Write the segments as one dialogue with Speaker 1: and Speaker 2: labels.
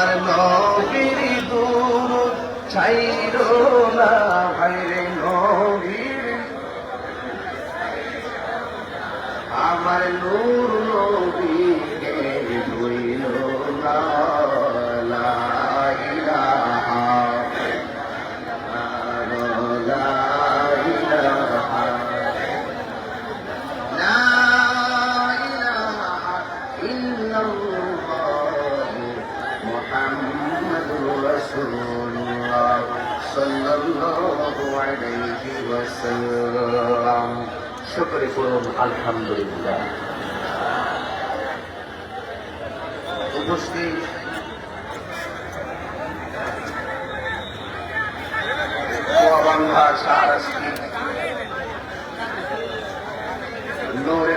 Speaker 1: আমার নবীর দূর ছাইরো না আমার নূর শুক্রে করুন আলহামদুলিল্লাহ। উপস্থিত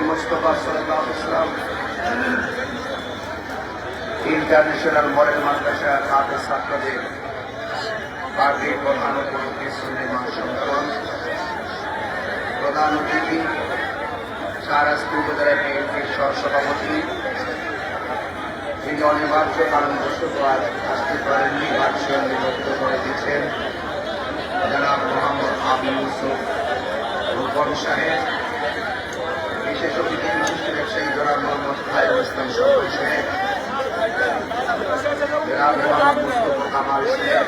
Speaker 1: মুস্তফা সাল্লাহ ইসলাম, ইন্টারন্যাশনাল মডেল মাদ্রাসা হাতে ছাত্রদের পার্টির প্রধান উপলক্ষে সিনেমা সংগঠন। প্রধান অতিথি সারাস্তি উপজেলা বিএনপির সহসভাপতি। তিনি অনিবার্য কারণবশত আজ আসতে পারেননি ভার্চুয়াল বিভক্ত করে দিচ্ছেন জনাব মোহাম্মদ আবু ইউসুফ রূপন সাহেব। বিশেষ অতিথি বিশিষ্ট ব্যবসায়ী জনাব মোহাম্মদ খায়রুল ইসলাম সরকার সাহেব। জনাব মোহাম্মদ মুস্তফা কামাল সাহেব।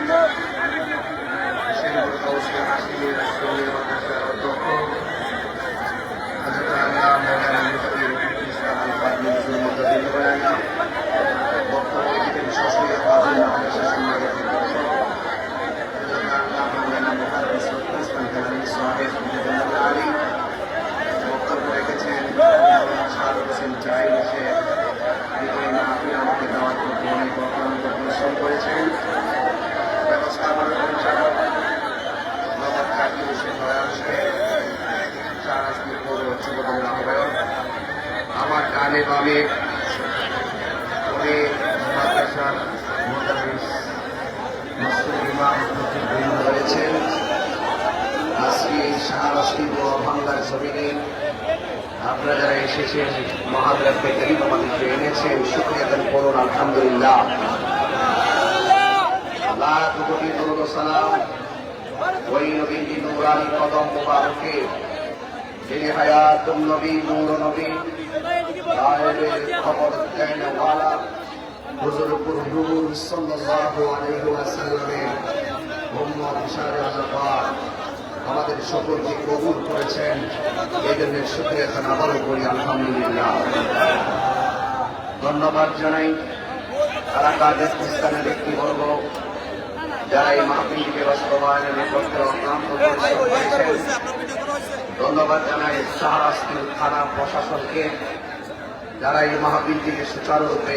Speaker 1: বাংলার জমিনে আপনারা এসেছেন মহাদেবকে করিম আমাদেরকে এনেছেন, শুক্রিয়া দেন আলহামদুলিল্লাহ। লাখ কোটি দরুদ ওই নবীর নুরানি কদম মুবারকে, যিনি হায়াতুম নবী নূর নবী গায়েবের খবর দেন ওয়ালা, হুজুর পুরুষ সাল্লাল্লাহু আলাইহি ওয়াসাল্লামের উম্মত আমাদের সকলকে কবুল করেছেন। এই জন্য শুক্রিয়া খান আবারও করি আলহামদুলিল্লাহ। ধন্যবাদ জানাই তারা কাজের ইসলামের ব্যক্তিবর্গ যারা এই মাহফিলটিকে বাস্তবায়নের অক্লান্ত পরিশ্রম ধন্যবাদ জানাই শাহরাস্তি থানা প্রশাসনকে যারা এই মাহফিলটিকে সুচারুরূপে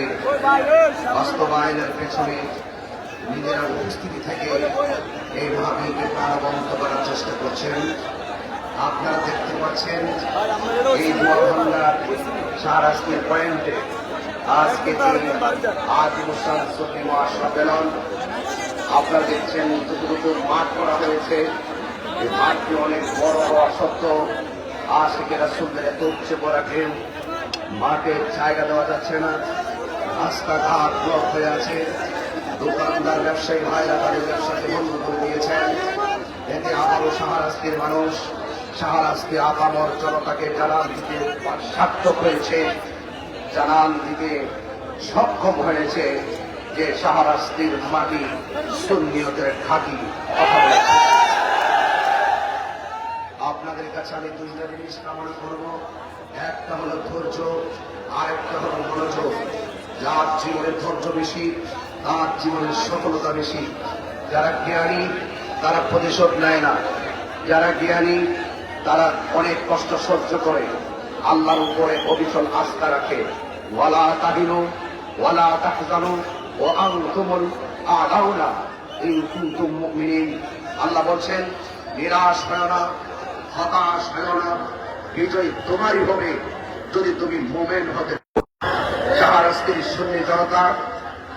Speaker 1: বাস্তবায়নের পেছনে নিজেরা উপস্থিতি থেকে এই মাহফিলকে প্রাণবন্ত করার চেষ্টা করছেন। আপনারা দেখতে পাচ্ছেন এই দোয়া ভান্ডার শাহরাস্তির পয়েন্টে। আজকে আজ মুসান সফি মহাসম্মেলন, আপনারা দেখছেন যতটুকু মাঠ করা হয়েছে। এই মাঠটি অনেক বড় হওয়া সত্ত্বেও আশেকেরা সুন্দর এত উচ্চে পড়া ঢেউ মাঠে জায়গা দেওয়া যাচ্ছে না। রাস্তাঘাট ব্লক হয়ে আছে। দোকানদার, ব্যবসায়ী ভাইরা তাদের ব্যবসাকে বন্ধ করে দিয়েছেন। এতে আবারও সাহারাস্তির মানুষ সাহারাস্তি আপামর জনতাকে জানান দিতে সার্থক হয়েছে। জানান দিতে সক্ষম হয়েছে যে সাহারাস্তির মাটি সুন্নিয়তের কথা আপনাদের কাছে আমি দুইটা জিনিস কামনা করব। একটা হলো ধৈর্য আর একটা হলো মনোযোগ। যার জীবনের ধৈর্য বেশি তার জীবনের সফলতা বেশি। যারা জ্ঞানী, তারা প্রতিশোধ নেয় না। যারা জ্ঞানী, তারা অনেক কষ্ট সহ্য করে। আল্লাহর উপরে অবিচল আস্থা রাখে। ওয়ালা তাহিনু, ওয়ালা তাহজানু ও আনতুমুল আলাউনা ইন কুনতুম মুমিনিন। আল্লাহ বলছেন, নিরাশ হয় না, হতাশ হয় না। বিজয় তোমারই হবে যদি তুমি মোমেন হতে শাহরাস্তির সুন্নি জনতা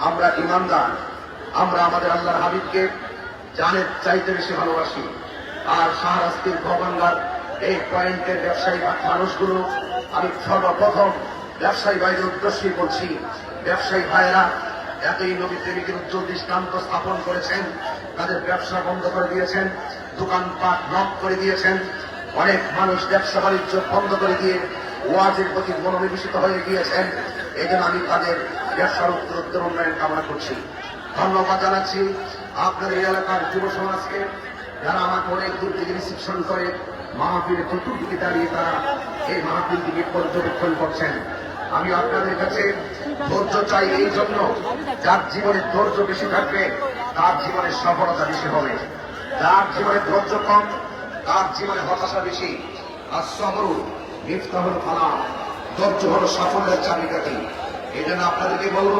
Speaker 1: আমরা ইমানদার, আমরা আমাদের আল্লাহর হাবিবকে জানের চাইতে বেশি ভালোবাসি। আর শাহরাস্তির ভগবানগার এই পয়েন্টের ব্যবসায়ী মানুষগুলো, আমি সর্বপ্রথম ব্যবসায়ী ভাইদের উদ্দেশ্যেই বলছি, ব্যবসায়ী ভাইয়েরা, এতই নবী প্রেমিকের উজ্জ্বল দৃষ্টান্ত স্থাপন করেছেন, তাদের ব্যবসা বন্ধ করে দিয়েছেন, দোকানপাট নক করে দিয়েছেন, অনেক মানুষ ব্যবসা বাণিজ্য বন্ধ করে দিয়ে ওয়াজের প্রতি মনোনিবেশিত হয়ে গিয়েছেন এই আমি তাদের ব্যবসার উত্তরোত্তর উন্নয়ন কামনা করছি। ধন্যবাদ জানাচ্ছি আপনাদের এই এলাকার যুব সমাজকে, যারা আমাকে অনেক দূর থেকে রিসিপশন করে মাহফিলের চতুর্দিকে দাঁড়িয়ে তারা এই মাহফিলটিকে পর্যবেক্ষণ করছেন। আমি আপনাদের কাছে ধৈর্য চাই এই জন্য, যার জীবনে ধৈর্য বেশি থাকবে, তার জীবনে সফলতা বেশি হবে। যার জীবনে ধৈর্য কম, তার জীবনে হতাশা বেশি। আর সবরু মিফতাহুল ফালা ধৈর্য হল সাফল্যের চাবিকাঠি। এই জন্য আপনাদেরকে বলব,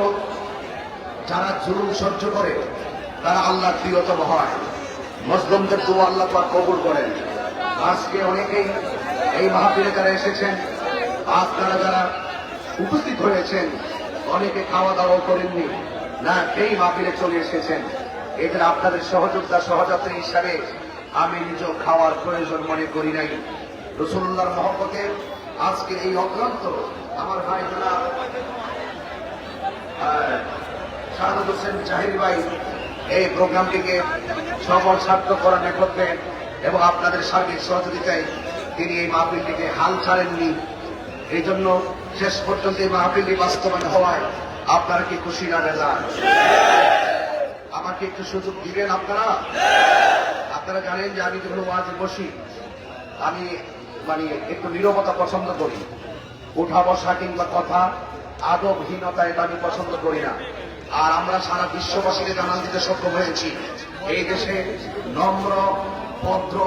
Speaker 1: যারা জুলুম সহ্য করে, তারা আল্লাহ প্রিয়তম হয়। মুসলিমদের দু আল্লাহ পাক কবুল করেন। আজকে অনেকেই এই মাহফিলে যারা এসেছেন আপনারা যারা উপস্থিত হয়েছেন, অনেকে খাওয়া দাওয়া করেননি, না, এই মাহফিলে চলে এসেছেন। এদের আপনাদের সহযোগিতা, সহযাত্রী হিসাবে আমি নিজ খাওয়ার প্রয়োজন মনে করি নাই। রসুল্লাহর মহব্বতে আজকে এই অক্রান্ত আমার ভাই যারা শাহাদ হোসেন জাহির ভাই এই প্রোগ্রামটিকে সফল সার্থক করার নেপথ্যে এবং আপনাদের সার্বিক সহযোগিতায় তিনি এই মাহফিলটিকে হাল ছাড়েননি। এই জন্য শেষ পর্যন্ত এই মাহফিলটি বাস্তবায়ন হওয়ায় আপনারা কি খুশি না বেজার আমাকে একটু সুযোগ দিবেন আপনারা? আপনারা জানেন যে আমি যখন ওয়াজে বসি, আমি মানে একটু নীরবতা পছন্দ করি। উঠা বসা কিংবা কথা আদবহীনতা এটা আমি পছন্দ করি না। আর আমরা সারা বিশ্ববাসীকে জানান দিতে সক্ষম হয়েছি, এই দেশে নম্র, ভদ্র,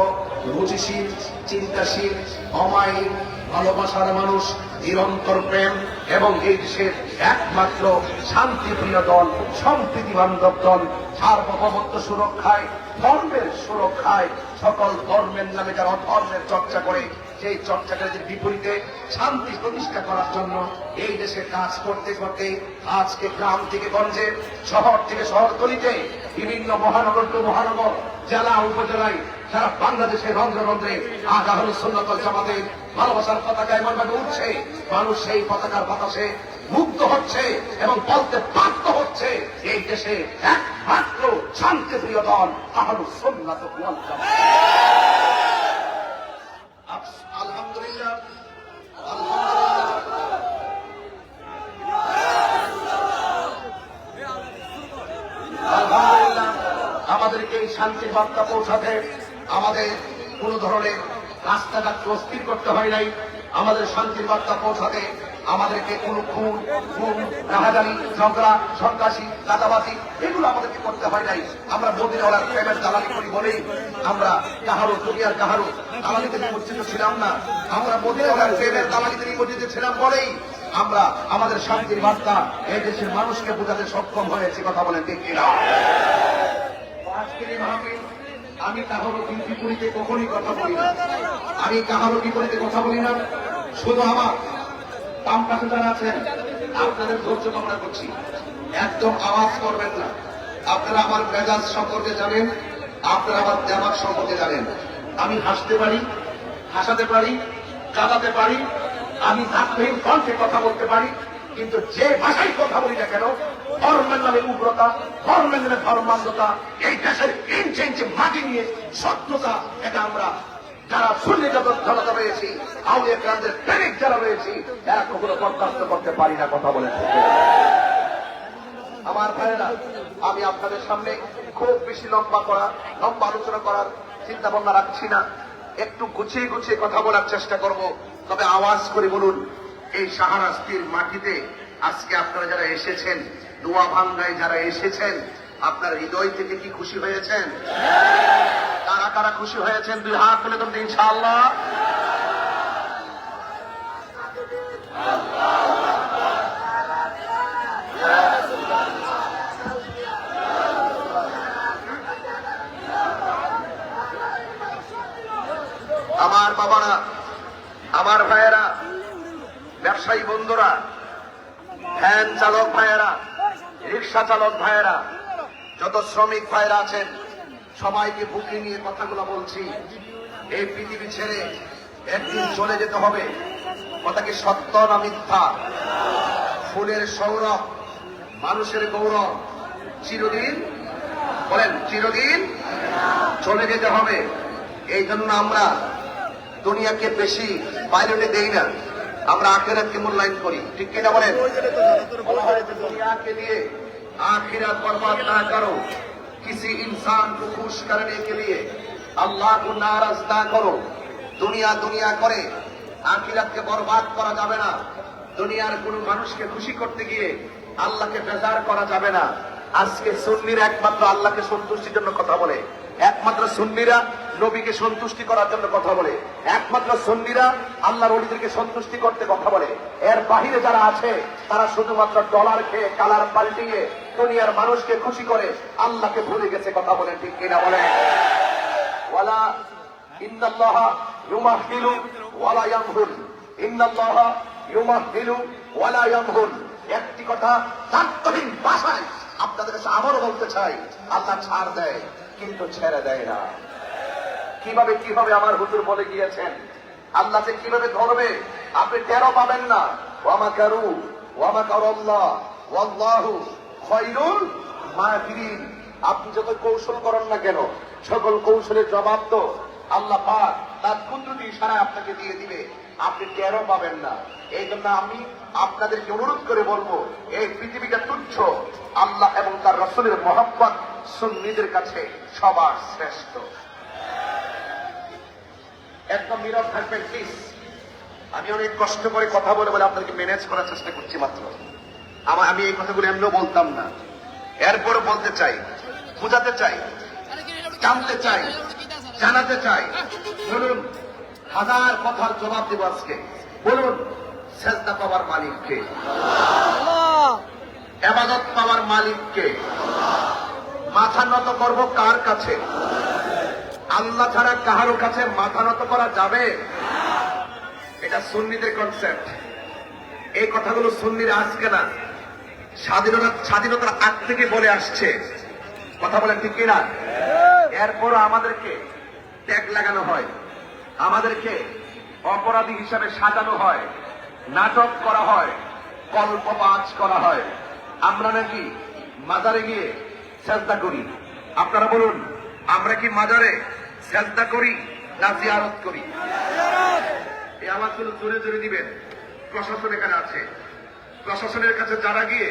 Speaker 1: রুচিশীল, চিন্তাশীল, অমায়িক, ভালোবাসার মানুষ, নিরন্তর প্রেম এবং এই দেশের একমাত্র শান্তিপ্রিয় দল, সম্প্রীতি বান্ধব দল, সার্বভৌমত্ব সুরক্ষায়, ধর্মের সুরক্ষায় সকল ধর্মের নামে যারা ধর্মের চর্চা করে সেই চর্চাকারীদের বিপরীতে শান্তি প্রতিষ্ঠা করার জন্য এই দেশে কাজ করতে করতে আজকে গ্রাম থেকে গঞ্জে, শহর থেকে শহরতলিতে বিভিন্ন মহানগর টু মহানগর, জেলা, উপজেলায় সারা বাংলাদেশের রন্ধ্রে রন্ধ্রে আজ আহলে সুন্নতল জামাতের ভালোবাসার পতাকা এমন ভাবে উঠছে, মানুষ সেই পতাকার বাতাসে মুগ্ধ হচ্ছে এবং বলতে বাধ্য হচ্ছে, এই দেশে একমাত্র শান্তিপ্রিয় দল আহলু সুন্নাত ওয়াল জামাত আফস- আলহামদুলিল্লাহ আলহামদুলিল্লাহ আলহামদুলিল্লাহ আমাদেরকে এই শান্তির বার্তা পৌঁছাতে আমাদের কোন ধরনের রাস্তাঘাট অস্থির করতে হয় নাই। আমাদের শান্তির বার্তা পৌঁছাতে আমাদেরকে কোন খুন খুন, রাহাজানি, ঝগড়া, সন্ত্রাসী দাদাবাজি এগুলো আমাদেরকে করতে হয় নাই। আমরা মোদিনওয়ালার প্রেমের দালালি করি বলেই আমরা কাহারো দুনিয়ার কাহারো দালালিতে নিমজ্জিত ছিলাম না। আমরা মোদিনওয়ালার প্রেমের দালালিতে নিমজ্জিত ছিলাম বলেই আমরা আমাদের শান্তির বার্তা এই দেশের মানুষকে বোঝাতে সক্ষম হয়েছি, কথা বলেন ঠিক কিনা? আজকের এই মাহফিল, আমি কাহারো বিপরীতে কখনই কথা বলি না। আমি কাহারো বিপরীতে কথা বলি না। শুধু আমার বাম পাশে যারা আছেন, আপনাদের ধৈর্য কামনা করছি। একদম আওয়াজ করবেন না। আপনারা আমার মেজাজ সম্পর্কে জানেন, আপনারা আমার দেমাগ সম্পর্কে জানেন। আমি হাসতে পারি, হাসাতে পারি কাঁদাতে পারি, আমি দাঁতহীন কণ্ঠে কথা বলতে পারি। কিন্তু যে ভাষায় কথা বলি না কেন, ধর্মের নামে উগ্রতা, ধর্মের নামে ধর্মান্ধতা, এই দেশের ইঞ্চে ইঞ্চে মাটি নিয়ে সত্যতা, এটা আমরা যারা শূন্য জনতা রয়েছি, আউলিয়া গ্রামদের প্রেমিক যারা রয়েছি, এরা কখনো বরদাস্ত করতে পারি না কথা বলে। আমার ভাইয়েরা, আমি আপনাদের সামনে খুব বেশি লম্বা করা, লম্বা আলোচনা করার চিন্তা ভাবনা রাখছি না। একটু গুছিয়ে গুছিয়ে কথা বলার চেষ্টা করব, তবে আওয়াজ করে বলুন এই সাহারাস্তির মাটিতে আজকে আপনারা যারা এসেছেন, দোয়া ভাঙ্গায় যারা এসেছেন, আপনার হৃদয় থেকে কি খুশি হয়েছেন? কারা কারা খুশি হয়েছেন? দুই হাত তুলে তোমরা ইনশাআল্লাহ। আমার বাবারা, আমার ভাইয়েরা ব্যবসায়ী বন্ধুরা, ভ্যান চালক ভাইয়েরা, রিক্সা চালক ভাইয়েরা, যত শ্রমিক ভাইয়েরা আছেন, সবাইকে বুকে নিয়ে কথাগুলো বলছি। এই পৃথিবী ছেড়ে একদিন চলে যেতে হবে। কথা কি সত্য না মিথ্যা? ফুলের সৌরভ, মানুষের গৌরব। চিরদিন, বলেন, চিরদিন চলে যেতে হবে। এই জন্য আমরা দুনিয়াকে বেশি বাইরে দেই না। আমরা আখেরাতকে মূল্যায়ন করি ঠিক কিনা বলেন বলা হয় যে दुनिया लिए आखिरत बर्बाद ना करो किसी इंसान को खुश करने के लिए अल्लाह को नाराज ना करो দুনিয়া দুনিয়া করে আখিরাতকে বরবাদ করা যাবে না দুনিয়ার কোন মানুষকে খুশি করতে গিয়ে আল্লাহকে বেজার করা যাবে না আজকে সুন্নিরা একমাত্র আল্লাহকে সন্তুষ্টির জন্য কথা বলে একমাত্র সুন্নিরা নবীকে সন্তুষ্টি করার জন্য কথা বলে। একমাত্র সুন্নিরা আল্লাহর অলিদেরকে সন্তুষ্টি করতে কথা বলে। এর বাহিরে যারা আছে, তারা শুধুমাত্র ডলার খেয়ে কালার পাল্টিয়ে দুনিয়ার মানুষকে খুশি করে আল্লাহকে ভুলে গেছে কথা বলে ঠিক কিনা বলে ওয়ালা ইন্নাল্লাহা ইউমাহিলু ওয়ালা ইয়ামহুল ইন্নাল্লাহা ইউমাহিলু ওয়ালা ইয়ামহুল একটি কথা তাৎক্ষণিক ভাষায় আপনাদের কাছে আবারও বলতে চাই, আল্লাহ ছাড় দেয়, কিন্তু ছেড়ে দেয় না। কীভাবে কীভাবে আমার হুজুর বলে গিয়েছেন? আল্লাহ যে কীভাবে ধরবে? আপনি টেরো পাবেন না। ওয়ামা কারু, ওয়ামা কারল্লাহ, ওয়াল্লাহু খৈরুল মাকিরিন আপনি যত কৌশল করেন না কেন, সকল কৌশলের জবাব তো আল্লাহ পাক তার কুদরতি ইশারায় আপনাকে দিয়ে দিবে। আপনি টেরও পাবেন না। এই জন্য আমি আপনাদেরকে অনুরোধ করে বলব, এই পৃথিবীটা তুচ্ছ। আল্লাহ এবং তার রসুলের মহব্বত সুন্নিদের কাছে সবার শ্রেষ্ঠ। একদম নীরব থাকবেন প্লিজ আমি অনেক কষ্ট করে কথা বলে বলে আপনাদেরকে ম্যানেজ করার চেষ্টা করছি মাত্র। আমার আমি এই কথাগুলো এমনিও বলতাম না। এরপরে বলতে চাই, বোঝাতে চাই, জানতে চাই, জানাতে চাই। বলুন, হাজার কথার জবাব দেব আজকে। বলুন, সেজদা পাওয়ার মালিককে এবাদত পাওয়ার মালিককে মাথা নত করব কার কাছে? আল্লাহ ছাড়া কাহারো কাছে মাথা নত করা যাবে? এটা সুন্নিদের কনসেপ্ট এই কথাগুলো সুন্নিরা আজকে না স্বাধীনতা, স্বাধীনতার আগ থেকে বলে আসছে। কথা বলেন ঠিক কিনা? এরপর আমাদেরকে ট্যাগ লাগানো হয়। আমাদেরকে অপরাধী হিসাবে সাজানো হয়। নাটক করা হয়। কল্পবাজ করা হয়। আমরা নাকি মাজারে গিয়ে চেষ্টা করি। আপনারা বলুন, আমরা কি মাজারে চেষ্টা করি না জিয়ারত করি। এই আওয়াজগুলো জোরে জোরে দিবেন। প্রশাসন এখানে আছে। প্রশাসনের কাছে যারা গিয়ে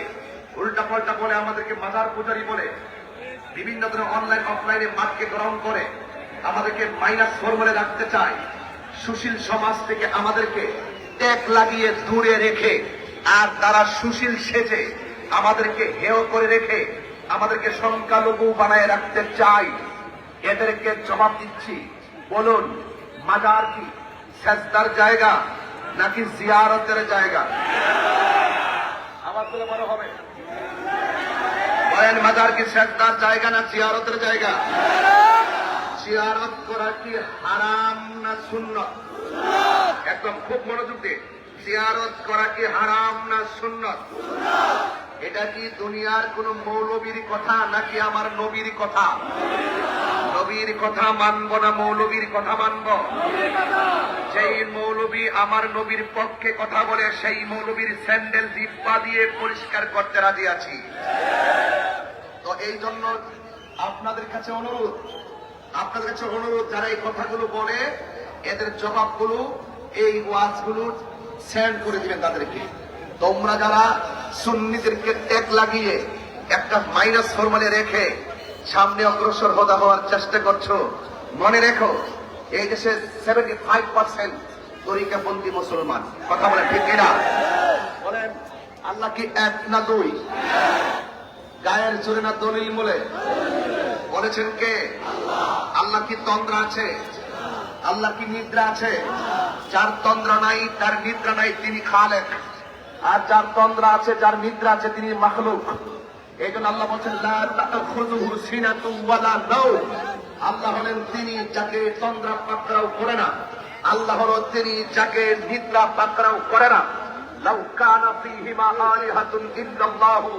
Speaker 1: উল্টা পাল্টা বলে আমাদেরকে মাজার পূজারি বলে, বিভিন্ন ধরনের অনলাইন অফলাইনে মাঠকে গ্রহণ করে, আমাদেরকে মাইনাস ফর্মুলে রাখতে চায়, সুশীল সমাজ থেকে আমাদেরকে ট্যাগ লাগিয়ে দূরে রেখে, আর তারা সুশীল সেজে আমাদেরকে হেয় করে রেখে, আমাদেরকে সংখ্যালঘু বানায় রাখতে চায়। এদেরকে জবাব দিচ্ছি, বলুন, মাজার কি সেজদার জায়গা নাকি জিয়ারতের জায়গা? আমার তো হবে। বলেন, মাজার কি সেজদার জায়গা না জিয়ারতের জায়গা? জিয়ারত করা কি হারাম না শূন্য একদম খুব মনোযোগ দিয়ে, জিয়ারত করা কি হারাম না সুন্নত? এটা কি দুনিয়ার কোন মৌলবীর কথা নাকি আমার নবীর কথা? নবীর কথা মানব না মৌলবীর কথা মানব? সেই মৌলবী আমার নবীর পক্ষে কথা বলে সেই মৌলবীর স্যান্ডেল দিব্যা দিয়ে পরিষ্কার করতে রাজি আছি। তো এই জন্য আপনাদের কাছে অনুরোধ আপনাদের কাছে অনুরোধ যারা এই কথাগুলো বলে এদের জবাবগুলো এই ওয়াজগুলো সেন্ড করে দিবেন তাদেরকে। তোমরা যারা সুন্নিদেরকে ট্যাগ লাগিয়ে একটা মাইনাস ফরমালে রেখে সামনে অগ্রসর হদা হওয়ার চেষ্টা করছ। মনে রেখো, এই দেশে সেভেন্টি ফাইভ পার্সেন্ট তরিকাপন্থী মুসলমান। কথা বলে ঠিক কিনা? বলেন, আল্লাহ কি এক না দুই? গায়ের জোরে না দলিল বলে? বলেছেন কে? আল্লাহ কি তন্দ্রা আছে? আল্লাহ কি নিদ্রা আছে? যার তন্দ্রা নাই, তার নিদ্রা নাই তিনি খালেক। আর যার তন্দ্রা আছে, যার নিদ্রা আছে তিনি মাখলুক। এই জন্য আল্লাহ বলছেন আল্লাহ হলেন তিনি যাকে তন্দ্রা পাকড়াও করে না। আল্লাহ হলো তিনি যাকে নিদ্রা পাকড়াও করে না। ইল্লাল্লাহু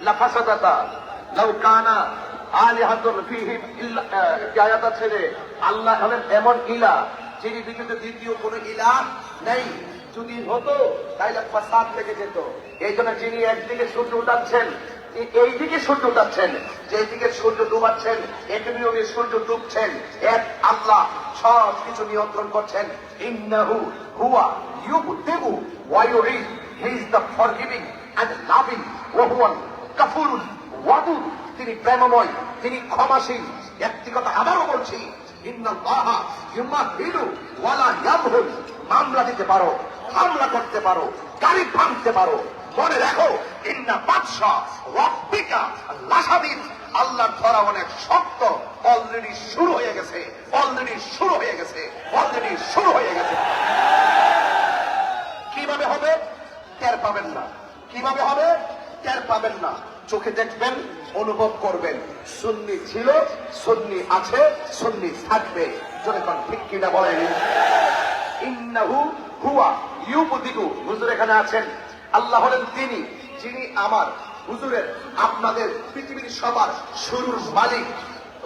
Speaker 1: লাফাসাদাতা। লাউ কানা আলিহাতুন ফীহিম ইল্লা আহ, কি আয়াত আছে রে? আল্লাহ হলেন এমন ইলা যিনি পৃথিবীতে দ্বিতীয় কোন ইলা নেই। যদি হতো তাহলে ফাসাদ থেকে যেত। এই জন্য যিনি একদিকে সূর্য উঠাচ্ছেন এইদিকে সূর্য উঠাচ্ছেন যেদিকে সূর্য ডুবাচ্ছেন একদিকে উনি সূর্য ডুবছেন, এক আল্লাহ সব কিছু নিয়ন্ত্রণ করছেন। ইন্নাহু হুয়া ইউবদিউ ওয়া ইউঈদ he is the forgiving and loving, ওয়া হুয়া কাফুরুল ওয়াদুদ। তিনি প্রেমময়, তিনি ক্ষমাশীল। একটি কথা আবারও বলছি, ইন্নাল্লাহ ইউমাহিলু ওয়ালা ইয়াবহুল মামলা দিতে পারো, হামলা করতে পারো, গাড়ি ভাঙতে পারো মনে রাখো, ইন্না বাদশা রব্বিকা লাসাদিন আল্লাহর ধরা অনেক শক্ত, অলরেডি শুরু হয়ে গেছে, অলরেডি শুরু হয়ে গেছে, অলরেডি শুরু হয়ে গেছে। কীভাবে হবে? টের পাবেন না। কীভাবে হবে? টের পাবেন না। চোখে দেখবেন, অনুভব করবেন। সুন্নি ছিল, সুন্নি আছে, সুন্নি থাকবে। যখন ঠিক কিনা বলেন? ইন্নাহু হুয়া ইউবদিকু হুজুর এখানে আছেন। আল্লাহ হলেন তিনি, যিনি আমার হুজুরের, আপনাদের পৃথিবীর সবার শুরুর মালিক।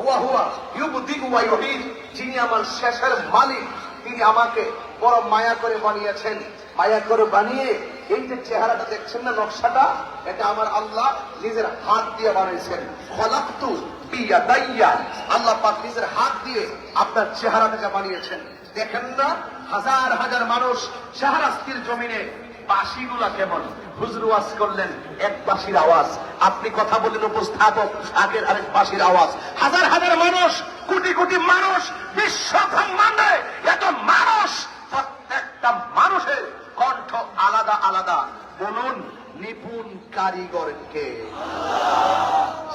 Speaker 1: হুয়া হুয়া ইউবদিকু ওয়া ইউহিদ, যিনি আমার শেষের মালিক, তিনি আমাকে বড় মায়া করে বানিয়েছেন। মায়া করে বানিয়ে এই যে চেহারাটা দেখছেন না নকশাটা, এটা আমার আল্লাহ নিজের হাত দিয়ে বানিয়েছেন। খলাক্তু বিয়াদাইয়া, আল্লাহ পাক নিজের হাত দিয়ে আপনার চেহারাটাকে বানিয়েছেন। দেখেন না, হাজার হাজার মানুষ শাহরাস্তির জমিনে বাসিগুলা কেমন হুজুর ওয়াজ করলেন, এক বাসির আওয়াজ। আপনি কথা বললেন উপস্থাপক, আগের আরেক বাসির আওয়াজ। হাজার হাজার মানুষ, কোটি কোটি মানুষ, বিশ্ব ব্রহ্মাণ্ডে এত মানুষ, প্রত্যেকটা মানুষের কণ্ঠ আলাদা আলাদা। বলুন, নিপুণ কারিগরকে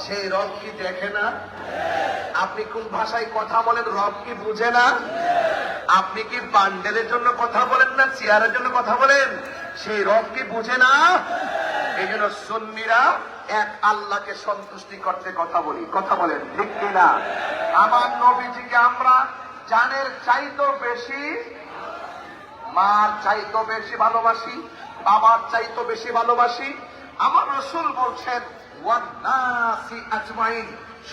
Speaker 1: সে রব কি দেখে না? আপনি কোন ভাষায় কথা বলেন, রব কি বুঝে না? আপনি কি বান্ডেলের জন্য কথা বলেন না, চেয়ারের জন্য কথা বলেন? সেই রব কি বুঝে না? এই জন্য সুন্নিরা এক আল্লাহকে সন্তুষ্টি করতে কথা বলি। কথা বলেন, ঠিক কিনা? আমার নবীজিকে আমরা জানের চাইতো বেশি, মার চাইতো বেশি ভালোবাসি, বাবার চাইতো বেশি ভালোবাসি। আমার রসুল বলছেন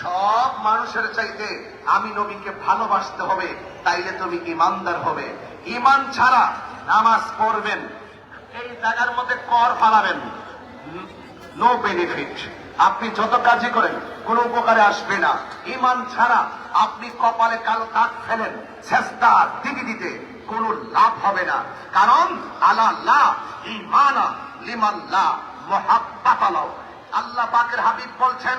Speaker 1: সব মানুষের চাইতে আমি নবীকে ভালোবাসতে হবে, তাইলে তুমি ইমানদার হবে। ইমান ছাড়া নামাজ পড়বেন এই জায়গার মধ্যে কর ফালাবেন নো বেনিফিট আপনি যত কাজই করেন, কোন উপকারে আসবে না। ইমান ছাড়া আপনি কপালে কালো কাক ফেলেন, চেষ্টা দিকে দিতে কোন লাভ হবে না। কারণ আল্লাহ ইমানা লিমাল্লাহ মহাব্বাতালাও আল্লাহ পাকের হাবিব বলছেন,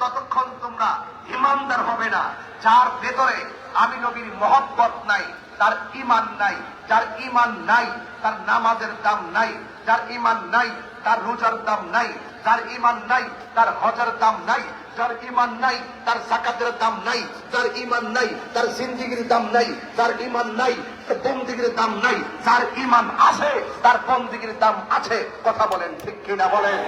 Speaker 1: ততক্ষণ তোমরা ইমানদার হবে না। যার ভেতরে আমি নবীর মহব্বত নাই তার ইমান নাই, যার ইমান নাই, তার নামাজের দাম নাই, যার ইমান নাই, তার রোজার দাম নাই, যার ইমান নাই, তার হজার দাম নাই, যার ইমান নাই, তার জাকাতের দাম নাই, যার ইমান নাই, তার জিন্দিগির দাম নাই, যার ইমান নাই বন্দিগির দাম নাই, যার ইমান আছে, তার বন্দিগির দাম আছে। কথা বলেন ঠিক কিনা বলেন?